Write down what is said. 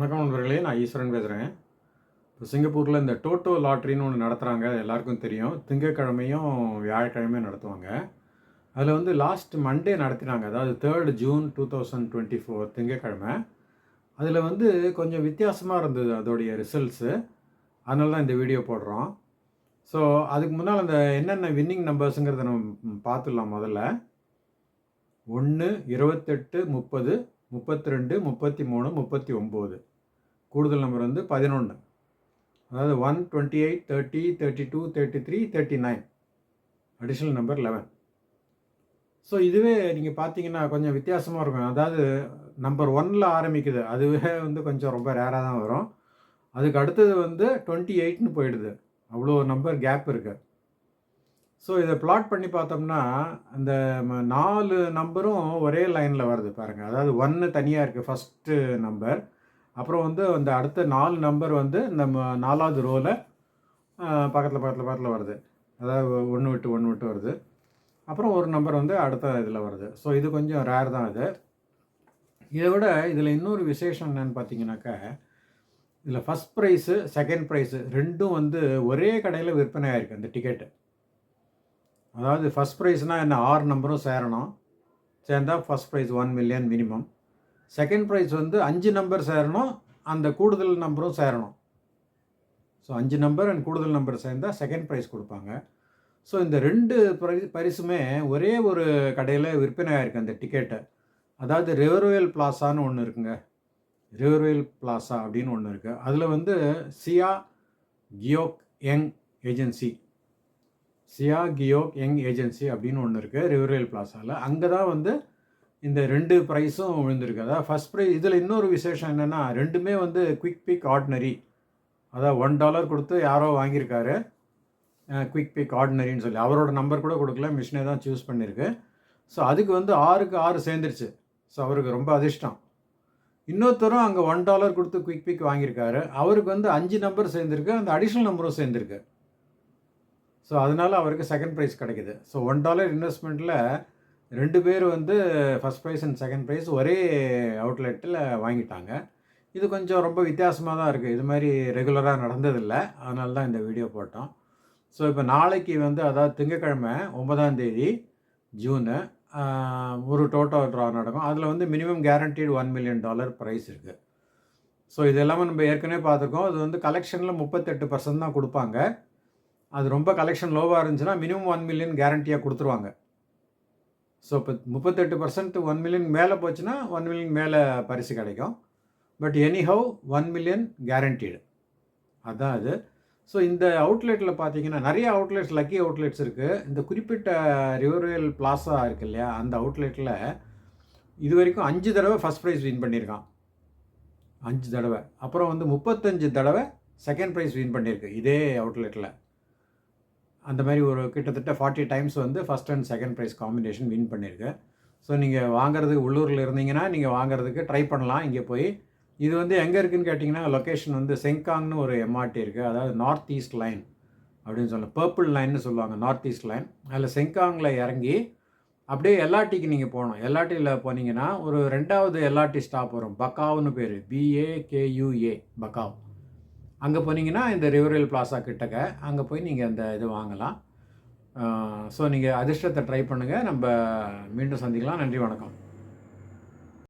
வணக்கம் நண்பர்களே நான் ஈஸ்வரன் பேசுகிறேன் இப்போ சிங்கப்பூரில் இந்த டோட்டோ லாட்ரின்னு ஒன்று நடத்துகிறாங்க எல்லாருக்கும் தெரியும். திங்கக்கிழமையும் வியாழக்கிழமையும் நடத்துவாங்க. அதில் வந்து லாஸ்ட் மண்டே நடத்தினாங்க. அதாவது third June two thousand twenty four திங்கக்கிழமை அதில் வந்து கொஞ்சம் வித்தியாசமாக இருந்தது அதோடைய ரிசல்ட்ஸு அதனால தான் இந்த வீடியோ போடுறோம். ஸோ அதுக்கு முன்னால் அந்த என்னென்ன வின்னிங் நம்பர்ஸுங்கிறத நம்ம பார்த்துடலாம் முதல்ல. ஒன்று இருபத்தெட்டு முப்பது முப்பத்தி ரெண்டு முப்பத்தி மூணு முப்பத்தி ஒம்பது. கூடுதல் நம்பர் வந்து பதினொன்று அதாவது one twenty eight thirty thirty two thirty three thirty nine additional number eleven so இதுவே நீங்கள் பார்த்தீங்கன்னா கொஞ்சம் வித்தியாசமாக இருக்கும். அதாவது நம்பர் ஒன்னில் ஆரம்பிக்குது. அதுவே வந்து கொஞ்சம் ரொம்ப ரேராக தான் வரும். அதுக்கு அடுத்தது வந்து டுவெண்ட்டி எயிட்னு போயிடுது. அவ்வளோ நம்பர் கேப் இருக்குது ஸோ இதை பிளாட் பண்ணி பார்த்தோம்னா அந்த ம- நாலு நம்பரும் ஒரே லைனில் வருது பாருங்கள் அதாவது ஒன்று தனியாக இருக்குது ஃபஸ்ட்டு நம்பர் அப்புறம் வந்து அந்த அடுத்த நாலு நம்பர் வந்து இந்த ம- நாலாவது ரோவில் பக்கத்தில் பக்கத்தில் பக்கத்தில் வருது. அதாவது ஒன்று விட்டு ஒன்று விட்டு வருது. அப்புறம் ஒரு நம்பர் வந்து அடுத்த இதில் வருது. ஸோ இது கொஞ்சம் ரேர் தான் இது. இதை விட இதில் இன்னொரு விசேஷம் என்னென்னு பார்த்தீங்கன்னாக்கா இதில் ஃபஸ்ட் ப்ரைஸு செகண்ட் ப்ரைஸு ரெண்டும் வந்து ஒரே கடையில் விற்பனை ஆயிருக்கு அந்த டிக்கெட்டு அதாவது ஃபஸ்ட் ப்ரைஸ்னால் என்ன ஆறு நம்பரும் சேரணும். சேர்ந்தா first prize one million minimum second prize வந்து அஞ்சு நம்பர் சேரணும் அந்த கூடுதல் நம்பரும் சேரணும். ஸோ அஞ்சு நம்பர் அண்ட் கூடுதல் நம்பர் சேர்ந்தால் செகண்ட் ப்ரைஸ் கொடுப்பாங்க. ஸோ இந்த ரெண்டு பரி பரிசுமே ஒரே ஒரு கடையில் விற்பனை ஆகிருக்கு அந்த டிக்கெட்டை அதாவது ரிவர்வேல் பிளாசான்னு ஒன்று இருக்குங்க. ரிவர்வேல் பிளாசா அப்படின்னு ஒன்று இருக்குது அதில் வந்து Chia Keok Yang agency Chia Keok Yang agency அப்படின்னு ஒன்று இருக்குது ரிவர்வேல் பிளாசாவில் அங்கே தான் வந்து இந்த ரெண்டு ப்ரைஸும் விழுந்திருக்கு. அதாவது ஃபஸ்ட் ப்ரைஸ் இதில் இன்னொரு விசேஷம் என்னென்னா ரெண்டுமே வந்து குவிக் பிக் ஆர்டினரி அதாவது ஒன் டாலர் கொடுத்து யாரோ வாங்கியிருக்காரு. குவிக் பிக் ஆர்டினரின்னு சொல்லி. அவரோட நம்பர் கூட கொடுக்கல. மிஷினே தான் சூஸ் பண்ணியிருக்கு. ஸோ அதுக்கு வந்து ஆறுக்கு ஆறு சேர்ந்துருச்சு. ஸோ அவருக்கு ரொம்ப அதிர்ஷ்டம். இன்னொருத்தரும் அங்கே ஒன் டாலர் கொடுத்து குவிக் பிக் வாங்கியிருக்காரு. அவருக்கு வந்து அஞ்சு நம்பர் சேர்ந்துருக்கு. அந்த அடிஷ்னல் நம்பரும் சேர்ந்துருக்கு. ஸோ அதனால அவருக்கு செகண்ட் ப்ரைஸ் கிடைக்குது. ஸோ ஒன் டாலர் இன்வெஸ்ட்மெண்ட்டில் ரெண்டு பேர் வந்து first prize and second prize ஒரே அவுட்லெட்டில் வாங்கிட்டாங்க. இது கொஞ்சம் ரொம்ப வித்தியாசமாக தான் இருக்குது இது மாதிரி ரெகுலராக நடந்ததில்லை. அதனால தான் இந்த வீடியோ போட்டோம். ஸோ இப்போ நாளைக்கு வந்து அதாவது திங்கக்கிழமை ஒன்பதாம் தேதி ஜூனு ஒரு டோட்டோ ட்ரா நடக்கும். அதில் வந்து minimum guaranteed one million dollar prize இருக்குது ஸோ இதெல்லாமே நம்ம ஏற்கனவே பார்த்துருக்கோம். அது வந்து கலெக்ஷனில் முப்பத்தெட்டு பர்சன்ட் தான் கொடுப்பாங்க. அது ரொம்ப கலெக்ஷன் லோவாக இருந்துச்சுன்னா மினிமம் ஒன் மில்லியன் கேரண்டியாக கொடுத்துருவாங்க. ஸோ இப்போ முப்பத்தெட்டு பர்சன்ட் ஒன் மில்லியன் மேலே போச்சுன்னா ஒன் மில்லியன் மேலே பரிசு கிடைக்கும். But anyhow one million guaranteed அதான் அது. ஸோ இந்த அவுட்லெட்டில் பார்த்தீங்கன்னா நிறைய அவுட்லெட்ஸ் லக்கி அவுட்லெட்ஸ் இருக்குது இந்த குறிப்பிட்ட ரிவர்வேல் பிளாசா இருக்கு இல்லையா அந்த அவுட்லெட்டில் இது வரைக்கும் அஞ்சு தடவை ஃபஸ்ட் ப்ரைஸ் வின் பண்ணியிருக்கான். அஞ்சு தடவை. அப்புறம் வந்து முப்பத்தஞ்சு தடவை செகண்ட் ப்ரைஸ் வின் பண்ணியிருக்கு இதே அவுட்லெட்டில் அந்த மாதிரி ஒரு கிட்டத்தட்ட ஃபார்ட்டி டைம்ஸ் வந்து first and second prize combination win பண்ணியிருக்கு ஸோ நீங்கள் வாங்குறதுக்கு உள்ளூரில் இருந்தீங்கன்னா நீங்கள் வாங்குறதுக்கு ட்ரை பண்ணலாம். இங்கே போய் இது வந்து எங்கே இருக்குதுன்னு கேட்டிங்கன்னா லொக்கேஷன் வந்து செங்காங்னு ஒரு எம்ஆர்டி இருக்குது அதாவது நார்த் ஈஸ்ட் லைன் அப்படின்னு சொல்லலாம். பர்பிள் லைன்னு சொல்லுவாங்க நார்த் ஈஸ்ட் லைன் அதில் செங்காங்கில் இறங்கி அப்படியே எல்ஆர்டிக்கு நீங்கள் போகணும். எல்ஆர்டியில் போனீங்கன்னா ஒரு ரெண்டாவது எல்ஆர்டி ஸ்டாப் வரும். பக்காவ்னு பேர். பிஏகேயூஏ பக்காவ். அங்கே போனீங்கன்னா இந்த ரிவரல் பிளாசா கிட்டக்க அங்கே போய் நீங்கள் அந்த இது வாங்கலாம். ஸோ நீங்கள் அதிர்ஷ்டத்தை ட்ரை பண்ணுங்கள் நம்ம மீண்டும் சந்திக்கலாம். நன்றி வணக்கம்.